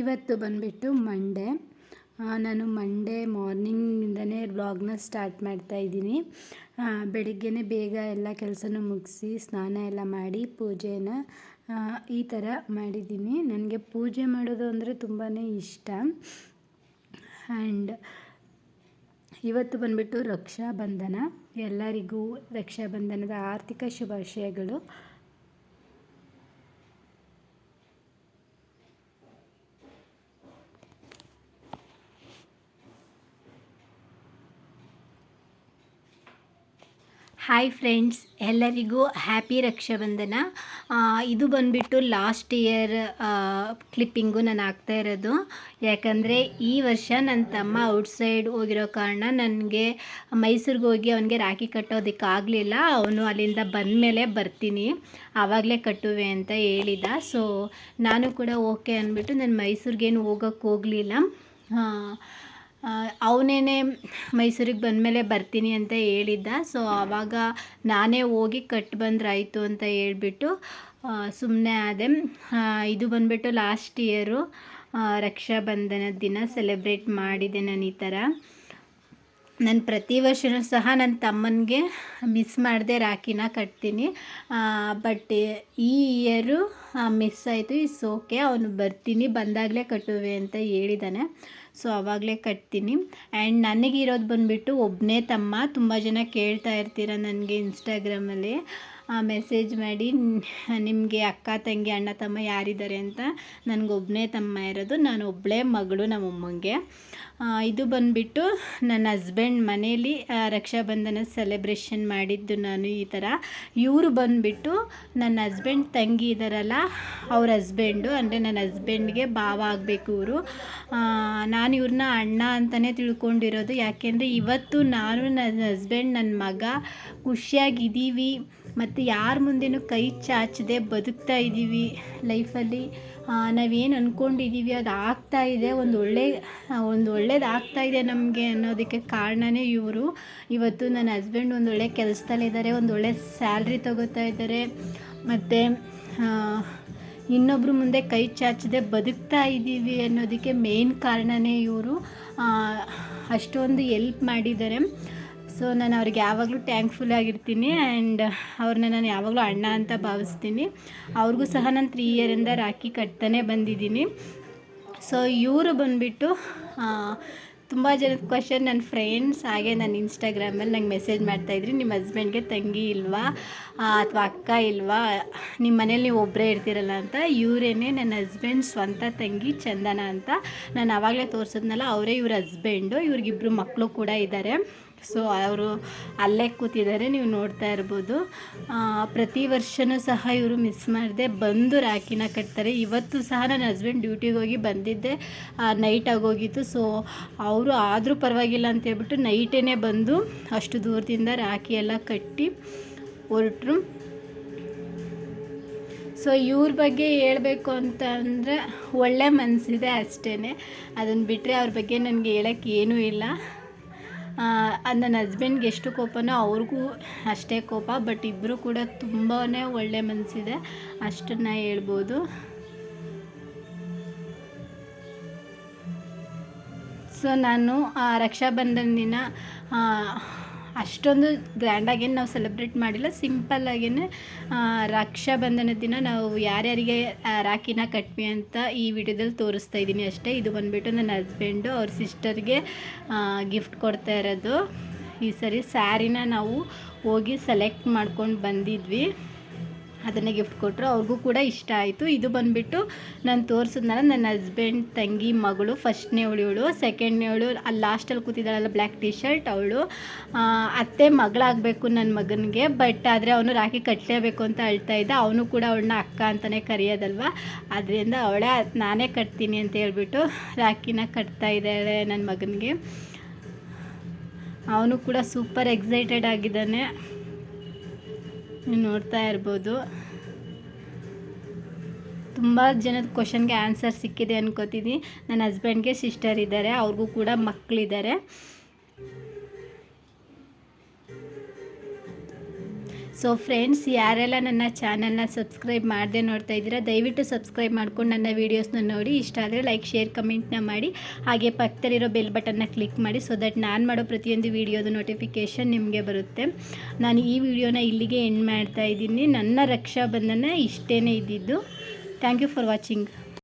ಇವತ್ತು ಬಂದುಬಿಟ್ಟು ಮಂಡೇ ನಾನು ಮಂಡೇ ಮಾರ್ನಿಂಗಿಂದನೇ ವ್ಲಾಗ್ನ ಸ್ಟಾರ್ಟ್ ಮಾಡ್ತಾ ಇದ್ದೀನಿ. ಬೆಳಿಗ್ಗೆನೇ ಬೇಗ ಎಲ್ಲ ಕೆಲಸನೂ ಮುಗಿಸಿ ಸ್ನಾನ ಎಲ್ಲ ಮಾಡಿ ಪೂಜೆನ ಈ ಥರ ಮಾಡಿದ್ದೀನಿ. ನನಗೆ ಪೂಜೆ ಮಾಡೋದು ಅಂದರೆ ತುಂಬಾ ಇಷ್ಟ. ಆ್ಯಂಡ್ ಇವತ್ತು ಬಂದುಬಿಟ್ಟು ರಕ್ಷಾಬಂಧನ. ಎಲ್ಲರಿಗೂ ರಕ್ಷಾಬಂಧನದ ಆರ್ಥಿಕ ಶುಭಾಶಯಗಳು. ಹಾಯ್ ಫ್ರೆಂಡ್ಸ್ ಎಲ್ಲರಿಗೂ ಹ್ಯಾಪಿ ರಕ್ಷಾಬಂಧನ. ಇದು ಬಂದುಬಿಟ್ಟು ಲಾಸ್ಟ್ ಇಯರ್ ಕ್ಲಿಪ್ಪಿಂಗು ನಾನು ಆಗ್ತಾ ಇರೋದು. ಯಾಕಂದರೆ ಈ ವರ್ಷ ನನ್ನ ತಮ್ಮ ಔಟ್ಸೈಡ್ ಹೋಗಿರೋ ಕಾರಣ ನನಗೆ ಮೈಸೂರಿಗೆ ಹೋಗಿ ಅವನಿಗೆ ರಾಖಿ ಕಟ್ಟೋದಕ್ಕಾಗಲಿಲ್ಲ. ಅವನು ಅಲ್ಲಿಂದ ಬಂದ ಮೇಲೆ ಬರ್ತೀನಿ. ಆವಾಗಲೇ ಕಟ್ಟುವೆ ಅಂತ ಹೇಳಿದ. ಸೊ ನಾನು ಕೂಡ ಓಕೆ ಅಂದ್ಬಿಟ್ಟು ನಾನು ಮೈಸೂರಿಗೇನು ಹೋಗೋಕ್ಕೆ ಹೋಗಲಿಲ್ಲ. ಅವನೇನೆ ಮೈಸೂರಿಗೆ ಬಂದಮೇಲೆ ಬರ್ತೀನಿ ಅಂತ ಹೇಳಿದ್ದ. ಸೊ ಆವಾಗ ನಾನೇ ಹೋಗಿ ಕಟ್ಟಿ ಬಂದ್ರಾಯಿತು ಅಂತ ಹೇಳ್ಬಿಟ್ಟು ಸುಮ್ಮನೆ ಆದೆ. ಇದು ಬಂದುಬಿಟ್ಟು ಲಾಸ್ಟ್ ಇಯರು ರಕ್ಷಾಬಂಧನದ ದಿನ ಸೆಲೆಬ್ರೇಟ್ ಮಾಡಿದೆ ನಾನು ಈ ಥರ. ನಾನು ಪ್ರತಿ ವರ್ಷವೂ ಸಹ ನನ್ನ ತಮ್ಮನಿಗೆ ಮಿಸ್ ಮಾಡದೆ ರಾಖಿನ ಕಟ್ತೀನಿ. ಬಟ್ ಈ ಇಯರು ಮಿಸ್ ಆಯಿತು, ಇಸ್ ಓಕೆ. ಅವನು ಬರ್ತೀನಿ, ಬಂದಾಗಲೇ ಕಟ್ಟುವೆ ಅಂತ ಹೇಳಿದ್ದಾನೆ ಸೊ, ಅವಾಗಲೇ ಕಟ್ತೀನಿ. ಆ್ಯಂಡ್ ನನಗಿರೋದು ಬಂದುಬಿಟ್ಟು ಒಬ್ಬನೇ ತಮ್ಮ. ತುಂಬ ಜನ ಕೇಳ್ತಾ ಇರ್ತೀರ ನನಗೆ ಇನ್ಸ್ಟಾಗ್ರಾಮಲ್ಲಿ. ಮೆಸೇಜ್ ಮಾಡಿ, ನಿಮಗೆ ಅಕ್ಕ, ತಂಗಿ, ಅಣ್ಣ, ತಮ್ಮ ಯಾರಿದ್ದಾರೆ ಅಂತ. ನನಗೊಬ್ಬನೇ ತಮ್ಮ ಇರೋದು. ನಾನು ಒಬ್ಬಳೇ ಮಗಳು ನಮ್ಮಮ್ಮಂಗೆ. ಇದು ಬಂದುಬಿಟ್ಟು ನನ್ನ ಹಸ್ಬೆಂಡ್ ಮನೇಲಿ ರಕ್ಷಾಬಂಧನ ಸೆಲೆಬ್ರೇಷನ್ ಮಾಡಿದ್ದು ನಾನು ಈ ಥರ. ಇವರು ಬಂದುಬಿಟ್ಟು ನನ್ನ ಹಸ್ಬೆಂಡ್, ತಂಗಿ ಇದ್ದಾರಲ್ಲ ಅವ್ರ ಹಸ್ಬೆಂಡು ಅಂದರೆ ನನ್ನ ಹಸ್ಬೆಂಡ್ಗೆ ಭಾವ ಆಗಬೇಕು ಇವರು. ನಾನು ಇವ್ರನ್ನ ಅಣ್ಣ ಅಂತಲೇ ತಿಳ್ಕೊಂಡಿರೋದು. ಯಾಕೆಂದರೆ ಇವತ್ತು ನಾನು ನನ್ನ ಹಸ್ಬೆಂಡ್ ನನ್ನ ಮಗ ಖುಷಿಯಾಗಿದ್ದೀವಿ. ಮತ್ತು ಯಾರ ಮುಂದೆನೂ ಕೈ ಚಾಚದೆ ಬದುಕ್ತಾ ಇದ್ದೀವಿ ಲೈಫಲ್ಲಿ ನಾವೇನು ಅಂದ್ಕೊಂಡಿದ್ದೀವಿ ಅದು ಆಗ್ತಾ ಇದೆ. ಒಂದು ಒಳ್ಳೆ, ಒಂದು ಒಳ್ಳೇದು ಆಗ್ತಾ ಇದೆ ನಮಗೆ ಅನ್ನೋದಕ್ಕೆ ಕಾರಣವೇ ಇವರು. ಇವತ್ತು ನನ್ನ ಹಸ್ಬೆಂಡ್ ಒಂದು ಒಳ್ಳೆ ಕೆಲಸದಲ್ಲಿದ್ದಾರೆ, ಒಂದು ಒಳ್ಳೆ ಸ್ಯಾಲ್ರಿ ತಗೋತಾ ಇದ್ದಾರೆ. ಮತ್ತು ಇನ್ನೊಬ್ಬರು ಮುಂದೆ ಕೈ ಚಾಚದೆ, ಬದುಕ್ತಾ ಇದ್ದೀವಿ ಅನ್ನೋದಕ್ಕೆ ಮೇನ್ ಕಾರಣವೇ ಇವರು. ಅಷ್ಟೊಂದು ಎಲ್ಪ್ ಮಾಡಿದ್ದಾರೆ. ಸೊ ನಾನು ಅವ್ರಿಗೆ ಯಾವಾಗಲೂ ಥ್ಯಾಂಕ್ಫುಲ್ ಆಗಿರ್ತೀನಿ ಆ್ಯಂಡ್ ಅವ್ರನ್ನ ನಾನು ಯಾವಾಗಲೂ ಅಣ್ಣ ಅಂತ ಭಾವಿಸ್ತೀನಿ. ಅವ್ರಿಗೂ ಸಹ ನಾನು ತ್ರೀ ಇಯರಿಂದ ರಾಖಿ ಕಟ್ತಾನೆ ಬಂದಿದ್ದೀನಿ. ಸೊ ಇವರು ಬಂದುಬಿಟ್ಟು ತುಂಬ ಜನದ ಕ್ವಶನ್ ನನ್ನ ಫ್ರೆಂಡ್ಸ್ ಹಾಗೆ ನನ್ನ ಇನ್ಸ್ಟಾಗ್ರಾಮಲ್ಲಿ ನಂಗೆ ಮೆಸೇಜ್ ಮಾಡ್ತಾಯಿದ್ರಿ ನಿಮ್ಮ ಹಸ್ಬೆಂಡ್ಗೆ ತಂಗಿ ಇಲ್ವಾ? ಅಥವಾ ಅಕ್ಕ ಇಲ್ವಾ? ನಿಮ್ಮ ಮನೇಲಿ ನೀವು ಒಬ್ಬರೇ ಇರ್ತೀರಲ್ಲ ಅಂತ, ಇವರೇನೆ ನನ್ನ ಹಸ್ಬೆಂಡ್ ಸ್ವಂತ ತಂಗಿ ಚಂದನ ಅಂತ ನಾನು ಆವಾಗಲೇ ತೋರಿಸಿದ್ನಲ್ಲ, ಅವರೇ ಇವ್ರ ಹಸ್ಬೆಂಡು ಇವ್ರಿಗಿಬ್ಬರು ಮಕ್ಕಳು ಕೂಡ ಇದ್ದಾರೆ ಸೊ ಅವರು ಅಲ್ಲೇ ಕೂತಿದ್ದಾರೆ, ನೀವು ನೋಡ್ತಾ ಇರ್ಬೋದು. ಪ್ರತಿ ವರ್ಷವೂ ಸಹ ಇವರು ಮಿಸ್ ಮಾಡಿದೆ ಬಂದು ರಾಖಿನ ಕಟ್ತಾರೆ. ಇವತ್ತು ಸಹ ನನ್ನ ಹಸ್ಬೆಂಡ್ ಡ್ಯೂಟಿಗೆ ಹೋಗಿ ಬಂದಿದ್ದೆ. ನೈಟ್ ಆಗೋಗಿತ್ತು ಸೊ ಅವರು ಆದರೂ ಪರವಾಗಿಲ್ಲ ಅಂತ ಹೇಳ್ಬಿಟ್ಟು ನೈಟೇ ಬಂದು ಅಷ್ಟು ದೂರದಿಂದ ರಾಖಿ ಎಲ್ಲ ಕಟ್ಟಿ ಹೊರಟರು. ಸೊ ಇವ್ರ ಬಗ್ಗೆ ಹೇಳಬೇಕು ಅಂತ ಅಂದರೆ ಒಳ್ಳೆ ಮನಸ್ಸಿದೆ ಅಷ್ಟೇ ಅದನ್ನು ಬಿಟ್ಟರೆ ಅವ್ರ ಬಗ್ಗೆ ನನಗೆ ಹೇಳೋಕ್ಕೇನೂ ಇಲ್ಲ. ನನ್ನ ಹಸ್ಬೆಂಡ್ಗೆ ಎಷ್ಟು ಕೋಪನೋ ಅವ್ರಿಗೂ ಅಷ್ಟೇ ಕೋಪ ಬಟ್ ಇಬ್ಬರು ಕೂಡ ತುಂಬಾ ಒಳ್ಳೆ ಮನಸ್ಸಿದೆ ಅಷ್ಟನ್ನು ಹೇಳ್ಬೋದು. ಸೊ ನಾನು ರಕ್ಷಾಬಂಧನ ದಿನ ಅಷ್ಟೊಂದು ಗ್ರ್ಯಾಂಡಾಗೇನು ನಾವು ಸೆಲೆಬ್ರೇಟ್ ಮಾಡಿಲ್ಲ. ಸಿಂಪಲ್ಲಾಗೇನೆ ರಕ್ಷಾ ಬಂಧನ ದಿನ ನಾವು ಯಾರ್ಯಾರಿಗೆ ರಾಖಿನ ಕಟ್ವಿ ಅಂತ ಈ ವಿಡಿಯೋದಲ್ಲಿ ತೋರಿಸ್ತಾ ಇದ್ದೀನಿ ಅಷ್ಟೇ. ಇದು ಬಂದುಬಿಟ್ಟು ನನ್ನ ಹಸ್ಬೆಂಡು ಅವ್ರ ಸಿಸ್ಟರ್ಗೆ ಗಿಫ್ಟ್ ಕೊಡ್ತಾ ಇರೋದು. ಈ ಸರಿ ಸ್ಯಾರಿನ ನಾವು ಹೋಗಿ ಸೆಲೆಕ್ಟ್ ಮಾಡ್ಕೊಂಡು ಬಂದಿದ್ವಿ. ಅದನ್ನೇ ಗಿಫ್ಟ್ ಕೊಟ್ಟರು ಅವ್ರಿಗೂ ಕೂಡ ಇಷ್ಟ ಆಯಿತು. ಇದು ಬಂದುಬಿಟ್ಟು ನಾನು ತೋರಿಸಿದ್ನಲ್ಲ ನನ್ನ ಹಸ್ಬೆಂಡ್ ತಂಗಿ, ಮಗಳು ಫಸ್ಟ್ನೇ ಅವಳು ಸೆಕೆಂಡ್ನೇ ಅವಳು ಅಲ್ಲಿ ಲಾಸ್ಟಲ್ಲಿ ಕೂತಿದ್ದಾಳಲ್ಲ ಬ್ಲ್ಯಾಕ್ ಟಿ ಶರ್ಟ್ ಅವಳು ಅತ್ತೆ ಮಗಳಾಗಬೇಕು ನನ್ನ ಮಗನಿಗೆ ಬಟ್ ಆದರೆ ಅವನು ರಾಖಿ ಕಟ್ಟಲೇಬೇಕು ಅಂತ ಅಳ್ತಾ ಇದ್ದ. ಅವನು ಕೂಡ ಅವಳನ್ನ ಅಕ್ಕ ಅಂತಲೇ ಕರೆಯೋದಲ್ವ? ಅದರಿಂದ ಅವಳೇ, ನಾನೇ ಕಟ್ತೀನಿ ಅಂತ ಹೇಳ್ಬಿಟ್ಟು ರಾಖಿನ ಕಟ್ತಾ ಇದ್ದಾಳೆ ನನ್ನ ಮಗನಿಗೆ. ಅವನು ಕೂಡ ಸೂಪರ್ ಎಕ್ಸೈಟೆಡ್ ಆಗಿದ್ದಾನೆ. ನೀವು ನೋಡ್ತಾ ಇರ್ಬೋದು. ತುಂಬ ಜನದ ಕ್ವಶನ್ಗೆ ಆನ್ಸರ್ ಸಿಕ್ಕಿದೆ ಅನ್ಕೋತೀನಿ. ನನ್ನ ಹಸ್ಬೆಂಡ್ಗೆ ಸಿಸ್ಟರ್ ಇದ್ದಾರೆ, ಅವ್ರಿಗೂ ಕೂಡ ಮಕ್ಕಳಿದ್ದಾರೆ ಸೊ ಫ್ರೆಂಡ್ಸ್ ಯಾರೆಲ್ಲ ನನ್ನ ಚಾನಲ್ನ ಸಬ್ಸ್ಕ್ರೈಬ್ ಮಾಡದೆ ನೋಡ್ತಾ ಇದ್ದೀರಾ, ದಯವಿಟ್ಟು ಸಬ್ಸ್ಕ್ರೈಬ್ ಮಾಡ್ಕೊಂಡು ನನ್ನ ವೀಡಿಯೋಸ್ನ ನೋಡಿ. ಇಷ್ಟ ಆದರೆ ಲೈಕ್ ಶೇರ್ ಕಮೆಂಟ್ನ ಮಾಡಿ. ಹಾಗೆ ಪಕ್ಕದಲ್ಲಿರೋ ಬೆಲ್ ಬಟನ್ನ ಕ್ಲಿಕ್ ಮಾಡಿ ಸೊ ದಟ್ ನಾನು ಮಾಡೋ ಪ್ರತಿಯೊಂದು ವೀಡಿಯೋದು ನೋಟಿಫಿಕೇಷನ್ ನಿಮಗೆ ಬರುತ್ತೆ. ನಾನು ಈ ವಿಡಿಯೋನ ಇಲ್ಲಿಗೆ ಎಂಡ್ ಮಾಡ್ತಾ ಇದ್ದೀನಿ. ನನ್ನ ರಕ್ಷಾಬಂಧನ ಇಷ್ಟೇ ಇದ್ದಿದ್ದು. Thank you for watching